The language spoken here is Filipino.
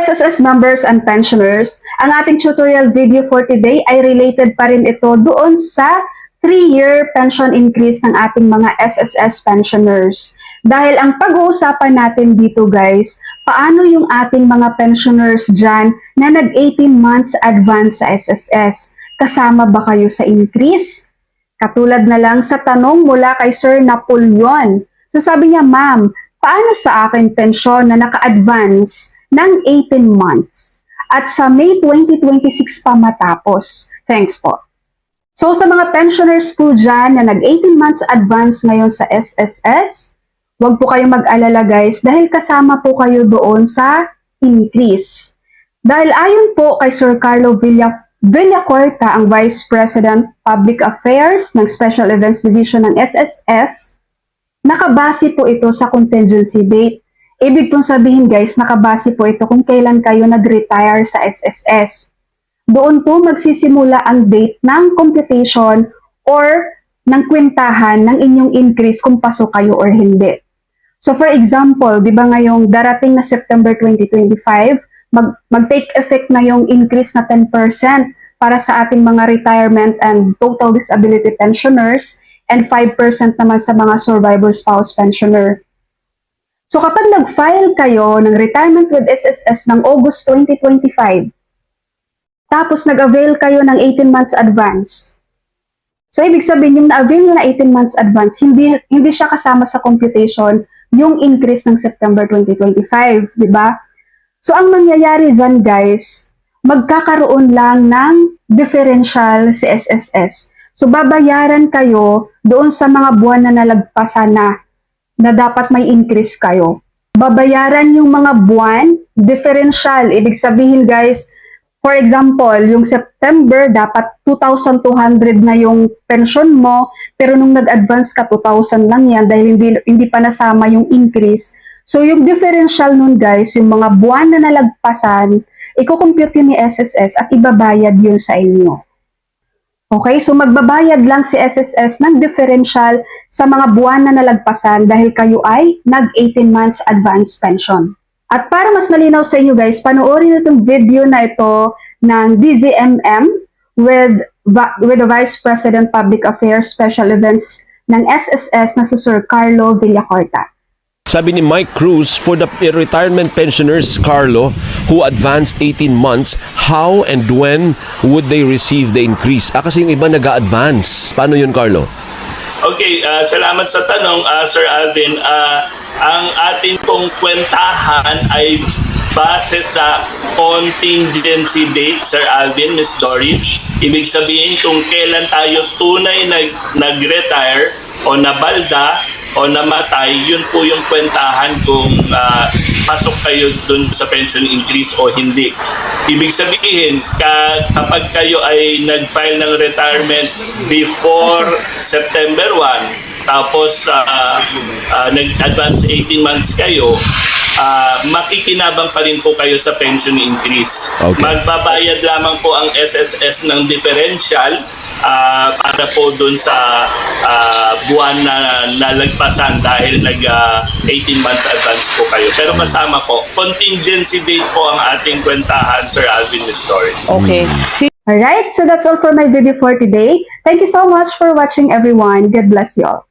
SSS members and pensioners, ang ating tutorial video for today ay related pa rin ito doon sa 3-year pension increase ng ating mga SSS pensioners. Dahil ang pag-uusapan natin dito guys, paano yung ating mga pensioners dyan na nag-18 months advance sa SSS? Kasama ba kayo sa increase? Katulad na lang sa tanong mula kay Sir Napoleon. So sabi niya, ma'am, paano sa akin pensyon na naka-advance ng 18 months at sa May 2026 pa matapos? Thanks po. So sa mga pensioners po dyan na nag-18 months advance ngayon sa SSS, huwag po kayong mag-alala guys dahil kasama po kayo doon sa increase. Dahil ayon po kay Sir Carlo Villa Villacorta, ang Vice President Public Affairs ng Special Events Division ng SSS, nakabase po ito sa contingency date. Ibig pong sabihin guys, nakabase po ito kung kailan kayo nag-retire sa SSS. Doon po magsisimula ang date ng computation or ng kwentahan ng inyong increase kung pasok kayo or hindi. So for example, di ba ngayong darating na September 2025, mag, mag-take effect na yung increase na 10% para sa ating mga retirement and total disability pensioners and 5% naman sa mga survivor spouse pensioner. So kapag nag-file kayo ng retirement with SSS ng August 2025, tapos nag-avail kayo ng 18 months advance, So, ibig sabihin, yung na-avail na 18 months advance, hindi, hindi siya kasama sa computation yung increase ng September 2025, di ba? So, ang mangyayari dyan, guys, magkakaroon lang ng differential sa SSS. So, babayaran kayo doon sa mga buwan na nalagpasan na na dapat may increase kayo. Babayaran yung mga buwan, differential. Ibig sabihin, guys, For example, yung September, dapat 2,200 na yung pension mo, pero nung nag-advance ka, 2,000 lang yan dahil hindi, hindi pa nasama yung increase. So, yung differential nun guys, yung mga buwan na nalagpasan, iko-compute yun ni SSS at ibabayad yun sa inyo. Okay, so magbabayad lang si SSS ng differential sa mga buwan na nalagpasan dahil kayo ay nag-18 months advance pension. At para mas malinaw sa inyo guys, panoorin itong video na ito ng DZMM with, with the Vice President Public Affairs Special Events ng SSS na si Sir Carlo Villacorta. Sabi ni Mike Cruz, for the retirement pensioners, Carlo, who advanced 18 months, how and when would they receive the increase? Ah, kasi yung iba nag-advance. Paano yun, Carlo? Okay, ah, salamat sa tanong, ah, Sir Alvin. Ah, ang atin pong kwentahan ay base sa contingency date, Sir Alvin, Miss Doris. Ibig sabihin kung kailan tayo tunay nag, nag-retire o nabalda o namatay, yun po yung kwentahan kung ah, pasok kayo dun sa pension increase o hindi. Ibig sabihin, ka, kapag kayo ay nag-file ng retirement before September 1, tapos uh, uh, nag-advance 18 months kayo, uh, makikinabang pa rin po kayo sa pension increase. Okay. Magbabayad lamang po ang SSS ng differential uh, para po dun sa uh, buwan na nalagpasan dahil nag uh, 18 months advance po kayo. Pero kasama po, contingency date po ang ating kwentahan, Sir Alvin Stories. Okay. Si Alright, so that's all for my video for today. Thank you so much for watching everyone. God bless you all.